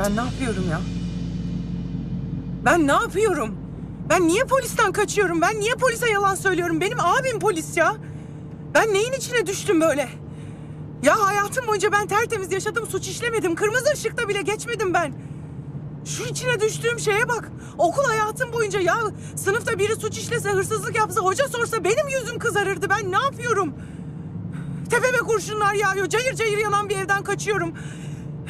Ben ne yapıyorum ya? Ben ne yapıyorum? Ben niye polisten kaçıyorum? Ben niye polise yalan söylüyorum? Benim abim polis ya. Ben neyin içine düştüm böyle? Ya hayatım boyunca ben tertemiz yaşadım, suç işlemedim. Kırmızı ışıkta bile geçmedim ben. Şu içine düştüğüm şeye bak. Okul hayatım boyunca ya sınıfta biri suç işlese, hırsızlık yapsa, hoca sorsa benim yüzüm kızarırdı. Ben ne yapıyorum? Tepeme kurşunlar yağıyor. Cayır cayır yanan bir evden kaçıyorum.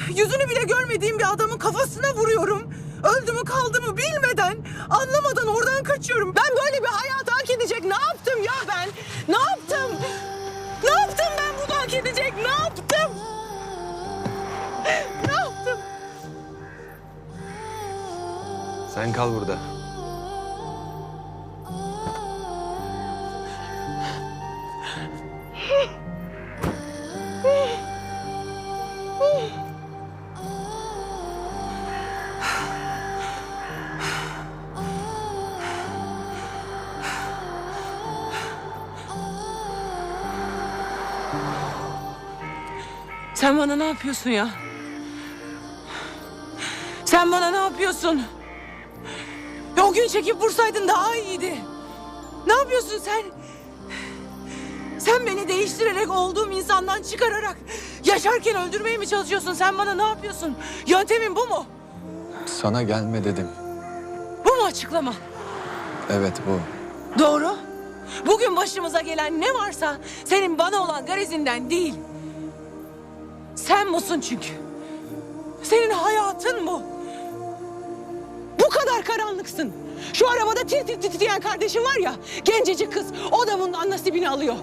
Yüzünü bile görmediğim bir adamın kafasına vuruyorum. Öldü mü kaldı mı bilmeden, anlamadan oradan kaçıyorum. Ben böyle bir hayat hak edecek ne yaptım ya ben? Ne yaptım? Ne yaptım ben bunu hak edecek? Ne yaptım? Ne yaptım? Sen kal burada. Sen bana ne yapıyorsun ya? Sen bana ne yapıyorsun? Ya o gün çekip vursaydın daha iyiydi. Ne yapıyorsun sen? Sen beni değiştirerek olduğum insandan çıkararak yaşarken öldürmeye mi çalışıyorsun? Sen bana ne yapıyorsun? Yöntemin bu mu? Sana gelme dedim. Bu mu açıklama? Evet bu. Doğru. Bugün başımıza gelen ne varsa senin bana olan garizinden değil. Sen musun çünkü. Senin hayatın bu. Bu kadar karanlıksın. Şu arabada tir tir titreyen kardeşim var ya, gencecik kız. O da bundan nasibini alıyor.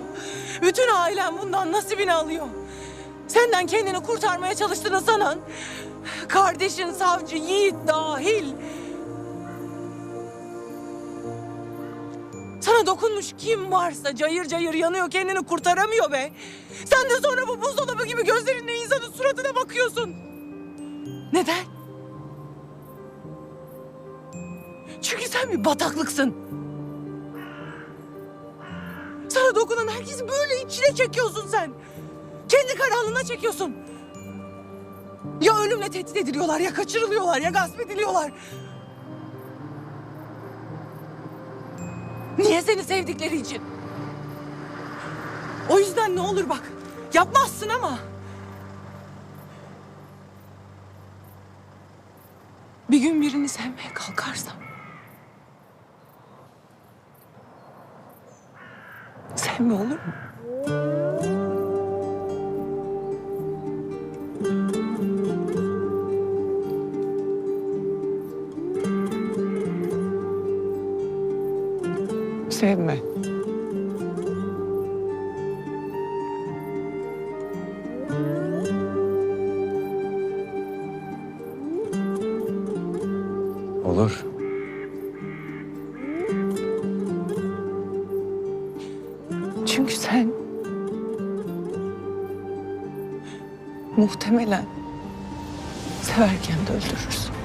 Bütün ailem bundan nasibini alıyor. Senden kendini kurtarmaya çalıştığını sanan, kardeşin savcı Yiğit dahil. Sana dokunmuş kim varsa cayır cayır yanıyor kendini kurtaramıyor be. Sen de sonra bu buzdolabı gibi gözlerinle insanın suratına bakıyorsun. Neden? Çünkü sen bir bataklıksın. Sana dokunan herkesi böyle içine çekiyorsun sen. Kendi karanlığına çekiyorsun. Ya ölümle tehdit ediliyorlar ya kaçırılıyorlar ya gasp ediliyorlar. Niye seni sevdikleri için? O yüzden ne olur bak. Yapmazsın ama. Bir gün birini sevmeye kalkarsam. Sevme olur mu? Sevme. Olur. Çünkü sen muhtemelen severken de öldürürsün.